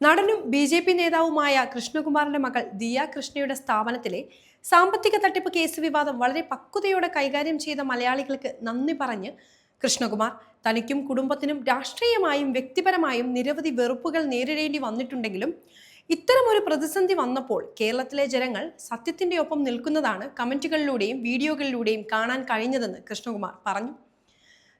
നടനും B J P നേതാവുമായ കൃഷ്ണകുമാറിന്റെ മകൾ ദിയ കൃഷ്ണയുടെ സ്ഥാപനത്തിലെ സാമ്പത്തിക തട്ടിപ്പ് കേസ് വിവാദം വളരെ പക്വതയോടെ കൈകാര്യം ചെയ്ത മലയാളികൾക്ക് നന്ദി പറഞ്ഞ് കൃഷ്ണകുമാർ തനിക്കും കുടുംബത്തിനും രാഷ്ട്രീയമായും വ്യക്തിപരമായും നിരവധി വെറുപ്പുകൾ നേരിടേണ്ടി വന്നിട്ടുണ്ടെങ്കിലും ഇത്തരമൊരു പ്രതിസന്ധി വന്നപ്പോൾ കേരളത്തിലെ ജനങ്ങൾ സത്യത്തിന്റെ ഒപ്പം നിൽക്കുന്നതാണ് കമന്റുകളിലൂടെയും വീഡിയോകളിലൂടെയും കാണാൻ കഴിഞ്ഞതെന്ന് കൃഷ്ണകുമാർ പറഞ്ഞു.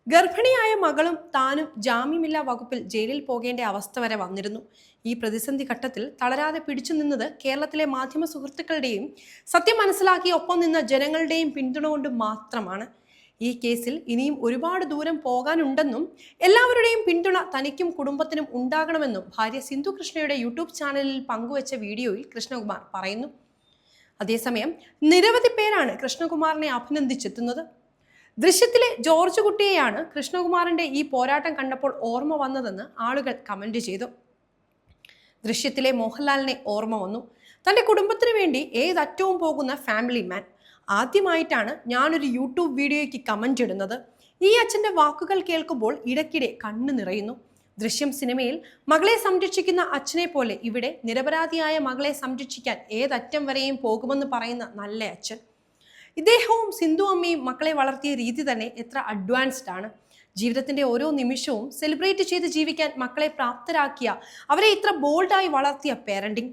ഗർഭിണിയായ മകളും താനും ജാമ്യമില്ലാ വകുപ്പിൽ ജയിലിൽ പോകേണ്ട അവസ്ഥ വരെ വന്നിരുന്നു. ഈ പ്രതിസന്ധി ഘട്ടത്തിൽ തളരാതെ പിടിച്ചു നിന്നത് കേരളത്തിലെ മാധ്യമ സുഹൃത്തുക്കളുടെയും സത്യം മനസ്സിലാക്കി ഒപ്പം നിന്ന ജനങ്ങളുടെയും പിന്തുണ കൊണ്ട് മാത്രമാണ്. ഈ കേസിൽ ഇനിയും ഒരുപാട് ദൂരം പോകാനുണ്ടെന്നും എല്ലാവരുടെയും പിന്തുണ തനിക്കും കുടുംബത്തിനും ഉണ്ടാകണമെന്നും ഭാര്യ സിന്ധു കൃഷ്ണയുടെ യൂട്യൂബ് ചാനലിൽ പങ്കുവച്ച വീഡിയോയിൽ കൃഷ്ണകുമാർ പറയുന്നു. അതേസമയം നിരവധി പേരാണ് കൃഷ്ണകുമാറിനെ അഭിനന്ദിച്ചെത്തുന്നത്. ദൃശ്യത്തിലെ ജോർജ് കുട്ടിയെയാണ് കൃഷ്ണകുമാറിന്റെ ഈ പോരാട്ടം കണ്ടപ്പോൾ ഓർമ്മ വന്നതെന്ന് ആളുകൾ കമന്റ് ചെയ്തു. ദൃശ്യത്തിലെ മോഹൻലാലിനെ ഓർമ്മ വന്നു. തന്റെ കുടുംബത്തിന് വേണ്ടി ഏതറ്റവും പോകുന്ന ഫാമിലി മാൻ. ആദ്യമായിട്ടാണ് ഞാനൊരു യൂട്യൂബ് വീഡിയോയ്ക്ക് കമന്റ് ഇടുന്നത്. ഈ അച്ഛന്റെ വാക്കുകൾ കേൾക്കുമ്പോൾ ഇടയ്ക്കിടെ കണ്ണു നിറയുന്നു. ദൃശ്യം സിനിമയിൽ മകളെ സംരക്ഷിക്കുന്ന അച്ഛനെ പോലെ ഇവിടെ നിരപരാധിയായ മകളെ സംരക്ഷിക്കാൻ ഏതറ്റം വരെയും പോകുമെന്ന് പറയുന്ന നല്ല അച്ഛൻ. ഇദ്ദേഹവും സിന്ധു അമ്മയും മക്കളെ വളർത്തിയ രീതി തന്നെ എത്ര അഡ്വാൻസ്ഡ് ആണ്. ജീവിതത്തിന്റെ ഓരോ നിമിഷവും സെലിബ്രേറ്റ് ചെയ്ത് ജീവിക്കാൻ മക്കളെ പ്രാപ്തരാക്കിയ അവരെ ഇത്ര ബോൾഡായി വളർത്തിയ പേരന്റിങ്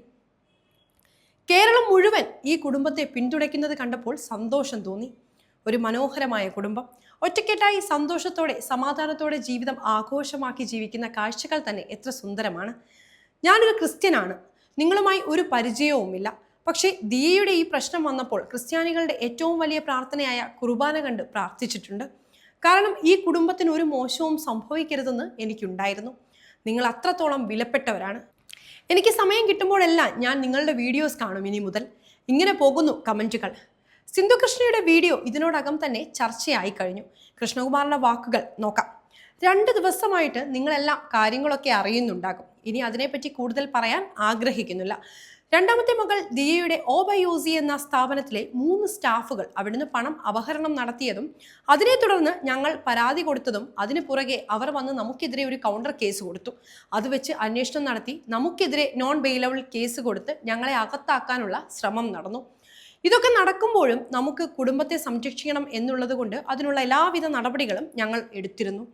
കേരളം മുഴുവൻ ഈ കുടുംബത്തെ പിന്തുണയ്ക്കുന്നത് കണ്ടപ്പോൾ സന്തോഷം തോന്നി. ഒരു മനോഹരമായ കുടുംബം. ഒറ്റക്കെട്ടായി സന്തോഷത്തോടെ സമാധാനത്തോടെ ജീവിതം ആഘോഷമാക്കി ജീവിക്കുന്ന കാഴ്ചകൾ തന്നെ എത്ര സുന്ദരമാണ്. ഞാനൊരു ക്രിസ്ത്യനാണ്. നിങ്ങളുമായി ഒരു പരിചയവുമില്ല. പക്ഷേ ദിയയുടെ ഈ പ്രശ്നം വന്നപ്പോൾ ക്രിസ്ത്യാനികളുടെ ഏറ്റവും വലിയ പ്രാർത്ഥനയായ കുർബാന കണ്ട് പ്രാർത്ഥിച്ചിട്ടുണ്ട്. കാരണം ഈ കുടുംബത്തിന് ഒരു മോശവും സംഭവിക്കരുതെന്ന് എനിക്കുണ്ടായിരുന്നു. നിങ്ങൾ അത്രത്തോളം വിലപ്പെട്ടവരാണ്. എനിക്ക് സമയം കിട്ടുമ്പോഴെല്ലാം ഞാൻ നിങ്ങളുടെ വീഡിയോസ് കാണും ഇനി മുതൽ. ഇങ്ങനെ പോകുന്നു കമന്റുകൾ. സിന്ധു കൃഷ്ണയുടെ വീഡിയോ ഇതിനോടകം തന്നെ ചർച്ചയായി കഴിഞ്ഞു. കൃഷ്ണകുമാറിന്റെ വാക്കുകൾ നോക്കാം. രണ്ട് ദിവസമായിട്ട് നിങ്ങളെല്ലാം കാര്യങ്ങളൊക്കെ അറിയുന്നുണ്ടാകും. ഇനി അതിനെപ്പറ്റി കൂടുതൽ പറയാൻ ആഗ്രഹിക്കുന്നില്ല. രണ്ടാമത്തെ മകൾ ദിയയുടെ ഓബയോസി എന്ന സ്ഥാപനത്തിലെ മൂന്ന് സ്റ്റാഫുകൾ അവിടുന്ന് പണം അപഹരണം നടത്തിയതും അതിനെ തുടർന്ന് ഞങ്ങൾ പരാതി കൊടുത്തതും അതിനു പുറകെ അവർ വന്ന് നമുക്കെതിരെ ഒരു കൗണ്ടർ കേസ് കൊടുത്തു. അത് വെച്ച് അന്വേഷണം നടത്തി. നമുക്കെതിരെ നോൺ ബെയിലബിൾ കേസ് കൊടുത്ത് ഞങ്ങളെ അകത്താക്കാനുള്ള ശ്രമം നടന്നു. ഇതൊക്കെ നടക്കുമ്പോഴും നമുക്ക് കുടുംബത്തെ സംരക്ഷിക്കണം എന്നുള്ളത് കൊണ്ട് അതിനുള്ള എല്ലാവിധ നടപടികളും ഞങ്ങൾ എടുത്തിരുന്നു.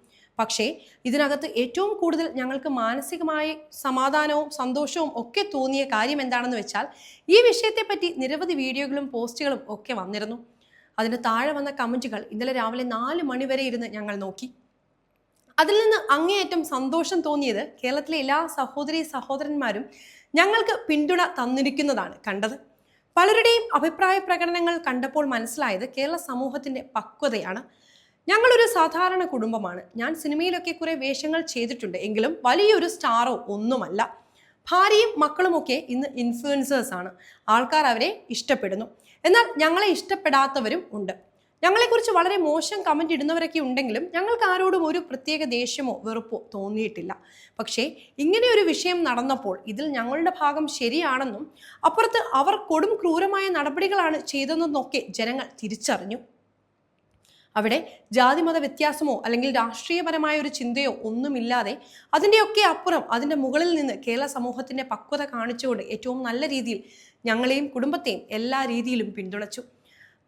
പക്ഷേ ഇതിനകത്ത് ഏറ്റവും കൂടുതൽ ഞങ്ങൾക്ക് മാനസികമായി സമാധാനവും സന്തോഷവും ഒക്കെ തോന്നിയ കാര്യം എന്താണെന്ന് വെച്ചാൽ ഈ വിഷയത്തെപ്പറ്റി നിരവധി വീഡിയോകളും പോസ്റ്റുകളും ഒക്കെ വന്നിരുന്നു. അതിന് താഴെ വന്ന കമന്റുകൾ ഇന്നലെ രാവിലെ നാല് മണിവരെ ഇരുന്ന് ഞങ്ങൾ നോക്കി. അതിൽ നിന്ന് അങ്ങേയറ്റം സന്തോഷം തോന്നിയത് കേരളത്തിലെ എല്ലാ സഹോദരി സഹോദരന്മാരും ഞങ്ങൾക്ക് പിന്തുണ തന്നിരിക്കുന്നതാണ് കണ്ടത്. പലരുടെയും അഭിപ്രായ പ്രകടനങ്ങൾ കണ്ടപ്പോൾ മനസ്സിലായത് കേരള സമൂഹത്തിന്റെ പക്വതയാണ്. ഞങ്ങളൊരു സാധാരണ കുടുംബമാണ്. ഞാൻ സിനിമയിലൊക്കെ കുറേ വേഷങ്ങൾ ചെയ്തിട്ടുണ്ട്. എങ്കിലും വലിയൊരു സ്റ്റാറോ ഒന്നുമല്ല. ഭാര്യയും മക്കളുമൊക്കെ ഇന്ന് ഇൻഫ്ലുവൻസേഴ്സ് ആണ്. ആൾക്കാർ അവരെ ഇഷ്ടപ്പെടുന്നു. എന്നാൽ ഞങ്ങളെ ഇഷ്ടപ്പെടാത്തവരും ഉണ്ട്. ഞങ്ങളെക്കുറിച്ച് വളരെ മോശം കമന്റ് ഇടുന്നവരൊക്കെ ഉണ്ടെങ്കിലും ഞങ്ങൾക്ക് ആരോടും ഒരു പ്രത്യേക ദേഷ്യമോ വെറുപ്പോ തോന്നിയിട്ടില്ല. പക്ഷേ ഇങ്ങനെ ഒരു വിഷയം നടന്നപ്പോൾ ഇതിൽ ഞങ്ങളുടെ ഭാഗം ശരിയാണെന്നും അപ്പുറത്ത് അവർ കൊടും ക്രൂരമായ നടപടികളാണ് ചെയ്തതെന്നൊക്കെ ജനങ്ങൾ തിരിച്ചറിഞ്ഞു. അവിടെ ജാതിമത വ്യത്യാസമോ അല്ലെങ്കിൽ രാഷ്ട്രീയപരമായ ഒരു ചിന്തയോ ഒന്നുമില്ലാതെ അതിന്റെയൊക്കെ അപ്പുറം അതിന്റെ മുകളിൽ നിന്ന് കേരള സമൂഹത്തിന്റെ പക്വത കാണിച്ചുകൊണ്ട് ഏറ്റവും നല്ല രീതിയിൽ ഞങ്ങളെയും കുടുംബത്തെയും എല്ലാ രീതിയിലും പിന്തുണച്ചു.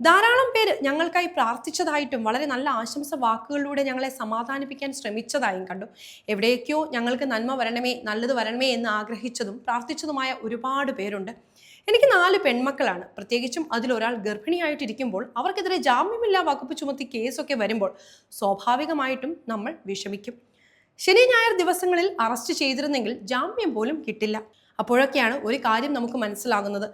ധാരാളം പേര് ഞങ്ങൾക്കായി പ്രാർത്ഥിച്ചതായിട്ടും വളരെ നല്ല ആശംസ വാക്കുകളിലൂടെ ഞങ്ങളെ സമാധാനിപ്പിക്കാൻ ശ്രമിച്ചതായും കണ്ടു. എവിടെയൊക്കെയോ ഞങ്ങൾക്ക് നന്മ വരണമേ നല്ലത് വരണമേ എന്ന് ആഗ്രഹിച്ചതും പ്രാർത്ഥിച്ചതുമായ ഒരുപാട് പേരുണ്ട്. എനിക്ക് നാല് പെൺമക്കളാണ്. പ്രത്യേകിച്ചും അതിലൊരാൾ ഗർഭിണിയായിട്ടിരിക്കുമ്പോൾ അവർക്കെതിരെ ജാമ്യമില്ലാ വകുപ്പ് ചുമത്തി കേസൊക്കെ വരുമ്പോൾ സ്വാഭാവികമായിട്ടും നമ്മൾ വിഷമിക്കും. ശനി ഞായർ ദിവസങ്ങളിൽ അറസ്റ്റ് ചെയ്തിരുന്നെങ്കിൽ ജാമ്യം പോലും കിട്ടില്ല. അപ്പോഴൊക്കെയാണ് ഒരു കാര്യം നമുക്ക് മനസ്സിലാകുന്നത്.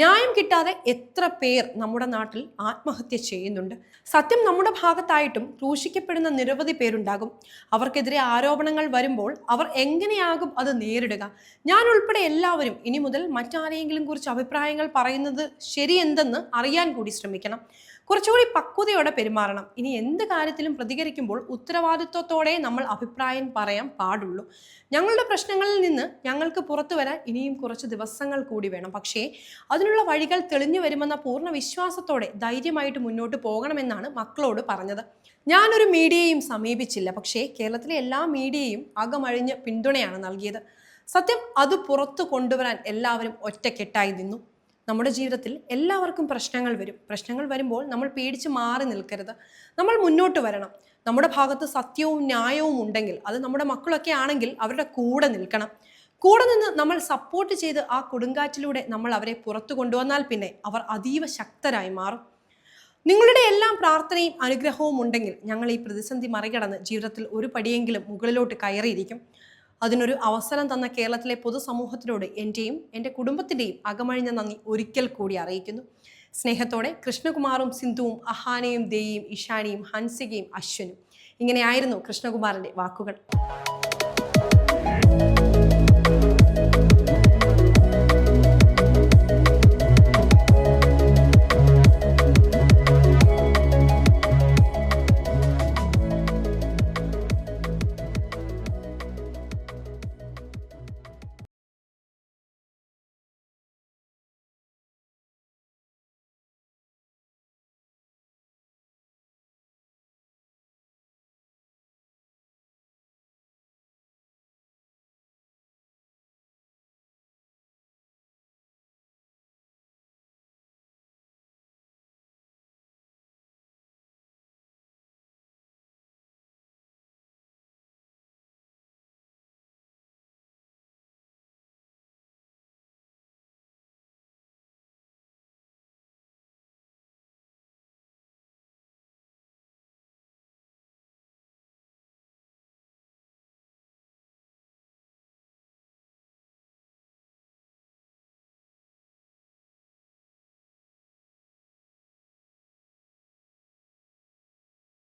ന്യായം കിട്ടാതെ എത്ര പേർ നമ്മുടെ നാട്ടിൽ ആത്മഹത്യ ചെയ്യുന്നുണ്ട്? സത്യം നമ്മുടെ ഭാഗത്തായിട്ടും ക്രൂശിക്കപ്പെടുന്ന നിരവധി പേരുണ്ടാകും. അവർക്കെതിരെ ആരോപണങ്ങൾ വരുമ്പോൾ അവർ എങ്ങനെയാകും അത് നേരിടുക? ഞാൻ ഉൾപ്പെടെ എല്ലാവരും ഇനി മുതൽ മറ്റാരെയെങ്കിലും കുറിച്ച് അഭിപ്രായങ്ങൾ പറയുന്നത് ശരിയെന്തെന്ന് അറിയാൻ കൂടി ശ്രമിക്കണം. കുറച്ചുകൂടി പക്വതയോടെ പെരുമാറണം. ഇനി എന്ത് കാര്യത്തിലും പ്രതികരിക്കുമ്പോൾ ഉത്തരവാദിത്വത്തോടെ നമ്മൾ അഭിപ്രായം പറയാൻ പാടുള്ളൂ. ഞങ്ങളുടെ പ്രശ്നങ്ങളിൽ നിന്ന് ഞങ്ങൾക്ക് പുറത്തു വരാൻ ഇനിയും കുറച്ച് ദിവസങ്ങൾ കൂടി വേണം. പക്ഷേ അതിനുള്ള വഴികൾ തെളിഞ്ഞു വരുമെന്ന പൂർണ വിശ്വാസത്തോടെ ധൈര്യമായിട്ട് മുന്നോട്ട് പോകണമെന്നാണ് മക്കളോട് പറഞ്ഞത്. ഞാനൊരു മീഡിയയും സമീപിച്ചില്ല. പക്ഷേ കേരളത്തിലെ എല്ലാ മീഡിയയും അകമഴിഞ്ഞ് പിന്തുണയാണ് നൽകിയത്. സത്യം അത് പുറത്തു കൊണ്ടുവരാൻ എല്ലാവരും ഒറ്റക്കെട്ടായി നിന്നു. നമ്മുടെ ജീവിതത്തിൽ എല്ലാവർക്കും പ്രശ്നങ്ങൾ വരും. പ്രശ്നങ്ങൾ വരുമ്പോൾ നമ്മൾ പേടിച്ച് മാറി നിൽക്കരുത്. നമ്മൾ മുന്നോട്ട് വരണം. നമ്മുടെ ഭാഗത്ത് സത്യവും ന്യായവും ഉണ്ടെങ്കിൽ അത് നമ്മുടെ മക്കളൊക്കെ ആണെങ്കിൽ അവരുടെ കൂടെ നിൽക്കണം. കൂടെ നിന്ന് നമ്മൾ സപ്പോർട്ട് ചെയ്ത് ആ കൊടുങ്കാറ്റിലൂടെ നമ്മൾ അവരെ പുറത്തു കൊണ്ടുവന്നാൽ പിന്നെ അവർ അതീവ ശക്തരായി മാറും. നിങ്ങളുടെ എല്ലാം പ്രാർത്ഥനയും അനുഗ്രഹവും ഉണ്ടെങ്കിൽ ഞങ്ങൾ ഈ പ്രതിസന്ധി മറികടന്ന് ജീവിതത്തിൽ ഒരു പടിയെങ്കിലും മുകളിലോട്ട് കയറിയിരിക്കും. അതിനൊരു അവസരം തന്ന കേരളത്തിലെ പൊതുസമൂഹത്തിനോട് എന്റെയും എന്റെ കുടുംബത്തിന്റെയും അകമഴിഞ്ഞ നന്ദി ഒരിക്കൽ കൂടി അറിയിക്കുന്നു. സ്നേഹത്തോടെ കൃഷ്ണകുമാറും സിന്ധുവും അഹാനയും ദേയും ഇഷാനിയും ഹൻസികയും അശ്വനും. ഇങ്ങനെയായിരുന്നു കൃഷ്ണകുമാറിന്റെ വാക്കുകൾ.